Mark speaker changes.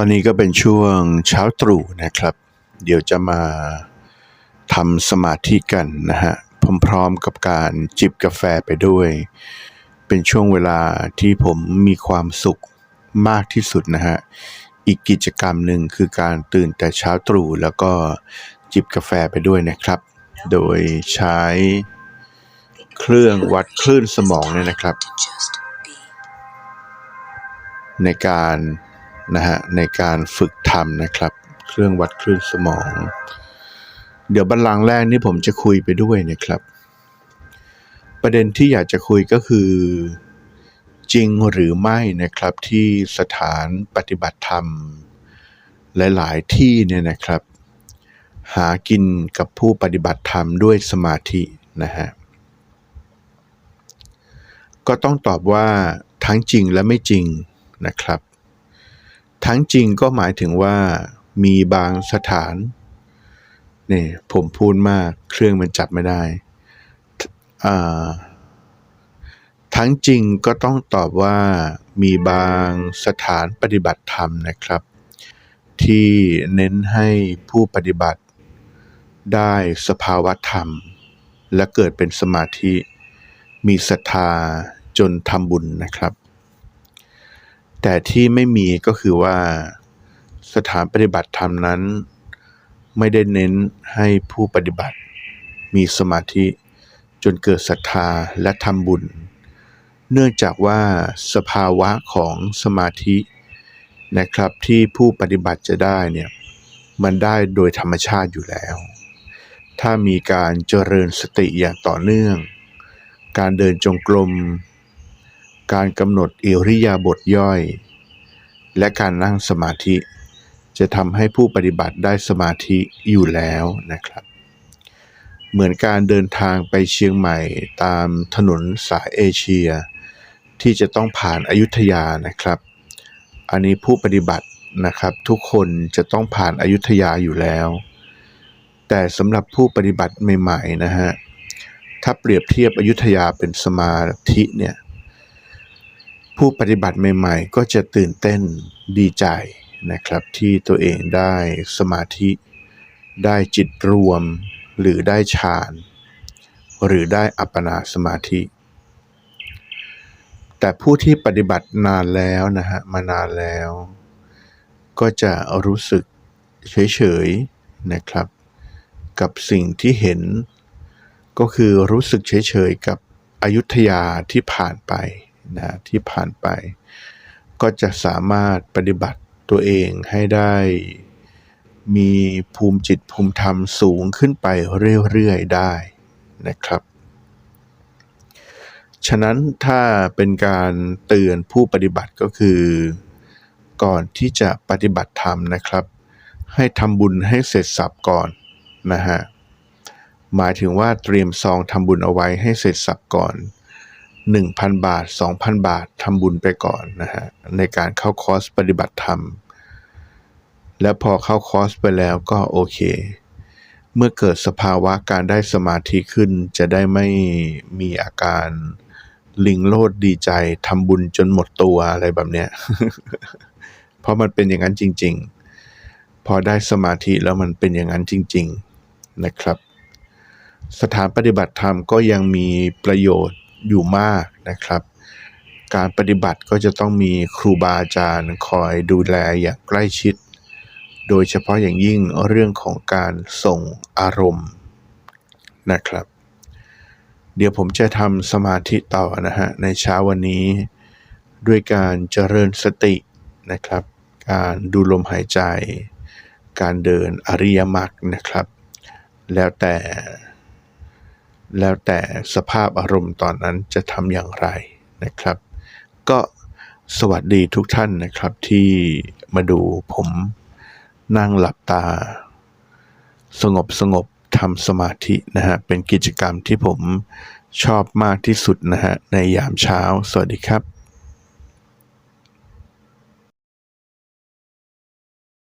Speaker 1: อนนี้ก็เป็นช่วงเช้าตรู่นะครับ เดี๋ยวจะมาทำสมาธิกันนะฮะพร้อมๆกับการจิบกาแฟไปด้วย เป็นช่วงเวลาที่ผมมีความสุขมากที่สุดนะฮะ อีกกิจกรรมหนึ่งคือการตื่นแต่เช้าตรู่แล้วก็จิบกาแฟไปด้วยนะครับ โดยใช้เครื่องวัดคลื่นสมองเนี่ยนะครับ ในการ นะฮะในการฝึกทำนะครับ เครื่องวัดคลื่นสมอง เดี๋ยวบันลังก์แรกนี่ผมจะคุยไปด้วยนะครับ ประเด็นที่อยากจะคุยก็คือ จริงหรือไม่นะครับที่สถานปฏิบัติธรรม หลาย ๆ ที่เนี่ยนะครับ หากินกับผู้ปฏิบัติธรรมด้วยสมาธินะฮะก็ต้องตอบว่าทั้งจริงและไม่จริงนะครับ ทั้งจริงก็หมายถึงว่ามีบางสถานนี่ผมพูดมากเครื่องมันจับไม่ได้ ทั้งจริงก็ต้องตอบว่ามีบางสถานปฏิบัติธรรมนะครับ ที่เน้นให้ผู้ปฏิบัติได้สภาวะธรรม และเกิดเป็นสมาธิ มีศรัทธาจนทำบุญนะครับ แต่ที่ไม่มีก็คือว่าสถานปฏิบัติธรรมนั้น ไม่ได้เน้นให้ผู้ปฏิบัติ มีสมาธิจนเกิดศรัทธาและทำบุญ เนื่องจากว่าสภาวะของสมาธินะครับที่ผู้ปฏิบัติจะได้เนี่ยมันได้โดยธรรมชาติอยู่แล้ว ถ้ามีการเจริญสติอย่างต่อเนื่อง การเดินจงกรม การกำหนดอิริยาบถย่อย และการนั่งสมาธิ จะทำให้ผู้ปฏิบัติได้สมาธิอยู่แล้วนะครับ เหมือนการเดินทางไปเชียงใหม่ตามถนนสายเอเชีย ที่จะต้องผ่านอายุทยานะครับ อันนี้ผู้ปฏิบัตินะครับทุกคนจะต้องผ่านอายุทยาอยู่แล้ว แต่สำหรับผู้ปฏิบัติใหม่ๆนะฮะถ้าเปรียบเทียบอยุธยาเป็นสมาธิเนี่ย ผู้ปฏิบัติใหม่ๆ ก็จะตื่นเต้นดีใจนะครับที่ตัวเองได้สมาธิได้จิตรวม หรือได้ฌานหรือได้อัปปนาสมาธิ แต่ผู้ที่ปฏิบัตินานแล้วนะฮะมานานแล้ว ก็จะรู้สึกเฉยๆนะครับ กับสิ่งที่เห็น ก็คือรู้สึกเฉยๆกับอยุธยาที่ผ่านไป นะที่ผ่านไป ก็จะสามารถปฏิบัติตัวเองให้ได้มีภูมิจิตภูมิธรรมสูงขึ้นไปเรื่อยๆได้นะครับ ฉะนั้นถ้าเป็นการเตือนผู้ปฏิบัติก็คือ ก่อนที่จะปฏิบัติธรรมนะครับ ให้ทำบุญให้เสร็จสับก่อนนะฮะหมายถึงว่าเตรียมซองทำบุญเอาไว้ให้เสร็จสับก่อน 1,000 บาท 2,000 บาททำบุญไปก่อนนะฮะในการเข้าคอร์สปฏิบัติธรรม แล้วพอเข้าคอร์สไปแล้วก็โอเค เมื่อเกิดสภาวะการได้สมาธิขึ้นจะได้ไม่มีอาการลิงโลดดีใจทำบุญจนหมดตัวอะไรแบบเนี้ยเพราะมันเป็นอย่างนั้นจริง ๆ พอได้สมาธิแล้วมันเป็นอย่างนั้นจริง ๆนะครับ สถานปฏิบัติธรรมก็ยังมีประโยชน์ อยู่มากนะครับ การปฏิบัติก็จะต้องมีครูบาอาจารย์คอยดูแลอย่างใกล้ชิด โดยเฉพาะอย่างยิ่งเรื่องของการส่งอารมณ์นะครับ เดี๋ยวผมจะทำสมาธิต่อนะฮะในเช้าวันนี้ ด้วยการเจริญสตินะครับ การดูลมหายใจ การเดินอริยมรรคนะครับ แล้วแต่ แล้วแต่สภาพอารมณ์ตอนนั้นจะทำอย่างไรนะครับ ก็สวัสดีทุกท่านนะครับที่มาดูผมนั่งหลับตา สงบสงบทำสมาธินะฮะเป็นกิจกรรมที่ผมชอบมากที่สุดนะฮะในยามเช้า สวัสดีครับ